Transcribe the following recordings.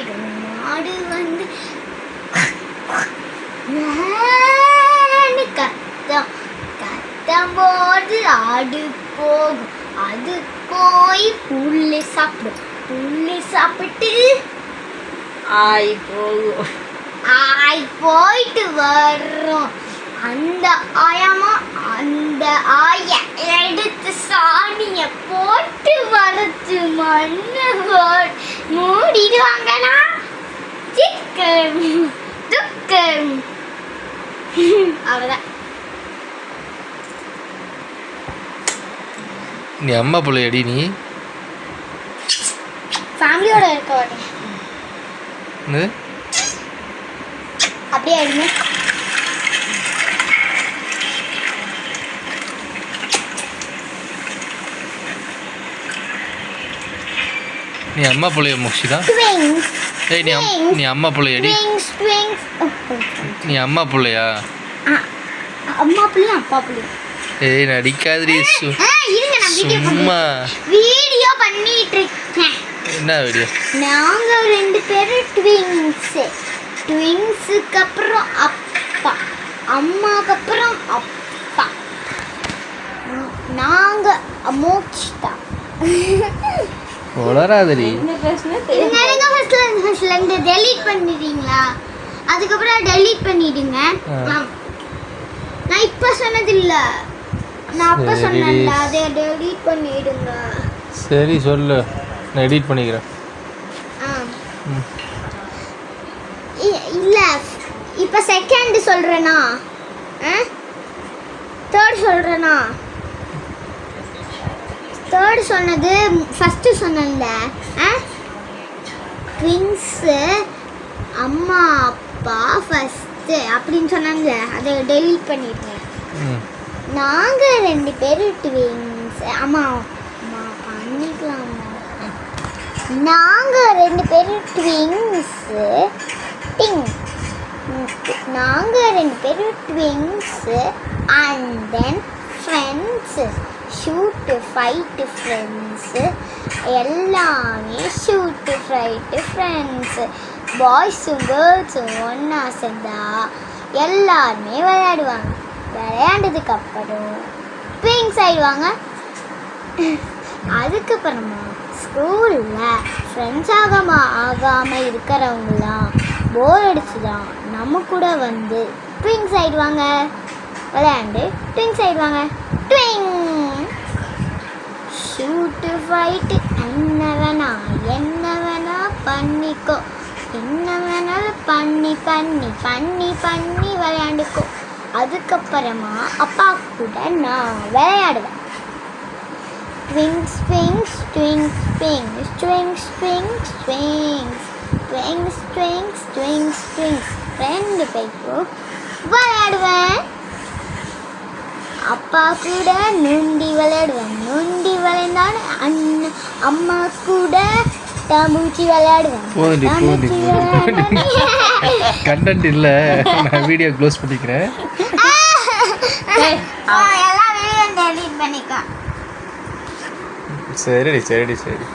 ஆயிடும் மாடு வந்து "வேன்னு கத்தம். கத்தம் போது ஆடு போகும். அது போய் புல்லு சாப்பிடும். புல்லு சாப்பிட்டு ஆய் போகும். ஆய் போயிட்டு வர்றோம். அந்த ஆயாமா அந்த ஆய எடுத்து சாணிய போட்டு வரச்சு மண்ணு போட் மூடிடுவாங்கன்னா சிக்கன். துக்கம். அவ்வளோதான் நீ அம்மா பிள்ளை அடி நீ. ஃபேமிலியோட இருக்க அப்படியே ನೀ ಅಮ್ಮ ಪುಳಿಯ ಮುಗಿಸಿದ ಏ ನೀ ನೀ ಅಮ್ಮ ಪುಳಿ ಅಡಿ நீ அம்மா பிள்ளையா? அம்மா பிள்ளை அப்பா பிள்ளை ஏய் நடிக்காதடி சும்மா. வீடியோ பண்ணிட்டு இருக்கேன் என்ன வீடியோ? நாங்க ரெண்டு பேரும் ட்விங்ஸ் ட்விங்ஸுக்கு அப்புறம் அப்பா. அம்மாக்கு அப்புறம் அப்பா. நாங்க மோக்ஷிதா வளராதடி இது நெருங்க ஃபர்ஸ்ட்ல டெலீட் பண்ணிடுறீங்களா அதுக்கப்புறம் டெலீட் பண்ணிடுங்க. நான் இப்ப சொன்னது இல்ல நான் அப்ப. சொன்னேன்ல. அதை டெலீட் பண்ணிடுங்க. சரி சொல்லு. நான் எடிட் பண்ணிக்கிறேன். ஆ. ம். இ- இல்ல. இப்ப செகண்ட் சொல்றேனா? தேர்ட் சொல்றேனா? தேர்ட் சொன்னது ஃபர்ஸ்ட் சொன்னேன்ல. ட்வின்ஸு அம்மா அப்பா ஃபர்ஸ்ட் அப்படின்னு சொன்னேன்ல. அதை டெலீட் பண்ணிடுங்க ம். நாங்கள் ரெண்டு பேரும் ட்வின்ஸ் அம்மா அம்மா பண்ணிக்கலாமா நாங்கள் ரெண்டு பேரும் ட்வின்ஸு டிங் நாங்கள் ரெண்டு பேரும் twins and then friends shoot fight friends எல்லாமே ஷூட்டு ஃபைட்டு ஃப்ரெண்ட்ஸு பாய்ஸும் கேர்ள்ஸும் ஒன்றா சேர்ந்தா எல்லாருமே விளையாடுவாங்க. விளையாண்டதுக்கு அப்புறம் ட்வின்ஸ் ஆயிடுவாங்க. அதுக்கப்புறமா ஸ்கூலில் ஃப்ரெண்ட்ஸ் ஆகாம ஆகாமல் இருக்கிறவங்களாம் போர் அடிச்சுதான் நம்ம கூட வந்து ட்விங்ஸ் ஆயிடுவாங்க. விளையாண்டு ட்விங்ஸ் ஆயிடுவாங்க ட்விங் ஷூட்டு ஃபைட்டு என்ன வேணா என்ன வேணா பண்ணிக்கோ. என்ன வேணாலும் பண்ணி பண்ணி பண்ணி பண்ணி விளையாண்டுக்கோ. அதுக்கப்புறமா அப்பா கூட நான் விளையாடுவேன். Twigs twinks, twigs twinks, twinks, twinks, twinks, twinks, twinks, twinks, twinks. ரெண்டு பேருக்கும் விளையாடுவேன். அப்பா கூட நுண்டி விளையாடுவேன். நுண்டி விளையாண்டாலும் அண்ணன் அம்மா கூட தாம்பூச்சி விளையாடுவேன். போதுண்டி. விளையாடுவேன். கண்டென்ட் இல்லை. நான் வீடியோ க்ளோஸ் பண்ணிக்கிறேன். ஏய், ஆ, எல்லா வீடியோ டெலீட் பண்ணிக்கோ. சரிடி சரிடி சரி.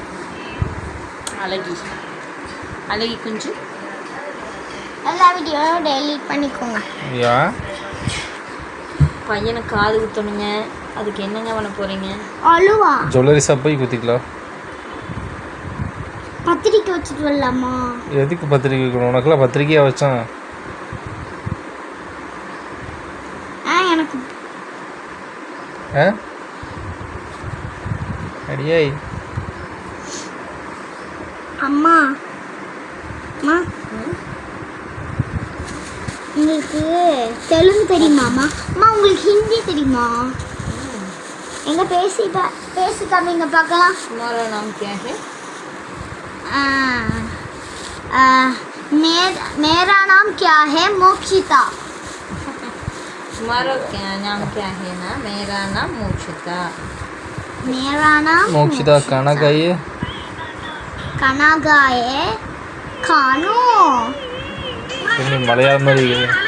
அழகி. அழகி குஞ்சு. எல்லா வீடியோவும் டெலீட் பண்ணிக்கோங்க. யா பையனுக்கு காது குத்தணுங்க. அதுக்கு என்னங்க பண்ண போறீங்க? அழுவா. ஜுவல்லரி ஷாப் போய் குத்திக்கலாம். பத்திரிக்கை வச்சுட்டு வரலாமா? எதுக்கு பத்திரிக்கை வைக்கணும்? உனக்குலாம் பத்திரிக்கையா வச்சான். ஆ எனக்கு ஆ? அடியாய் அம்மா. உங்களுக்கு தெலுங்கு தெரியுமாம்மா அம்மா உங்களுக்கு ஹிந்தி தெரியுமா எங்க பேசி பா- பேசி காமிங்க பார்க்கலாம் तुम्हारा नाम क्या है ஆ, ஆ, मेर- मेरा नाम क्या है मोक्षिता तुम्हारा क्या नाम क्या है ना मेरा नाम मोक्षिता मेरा नाम மோக்ஷிதா கணக்காயே कनागाए खानो Es mi madre.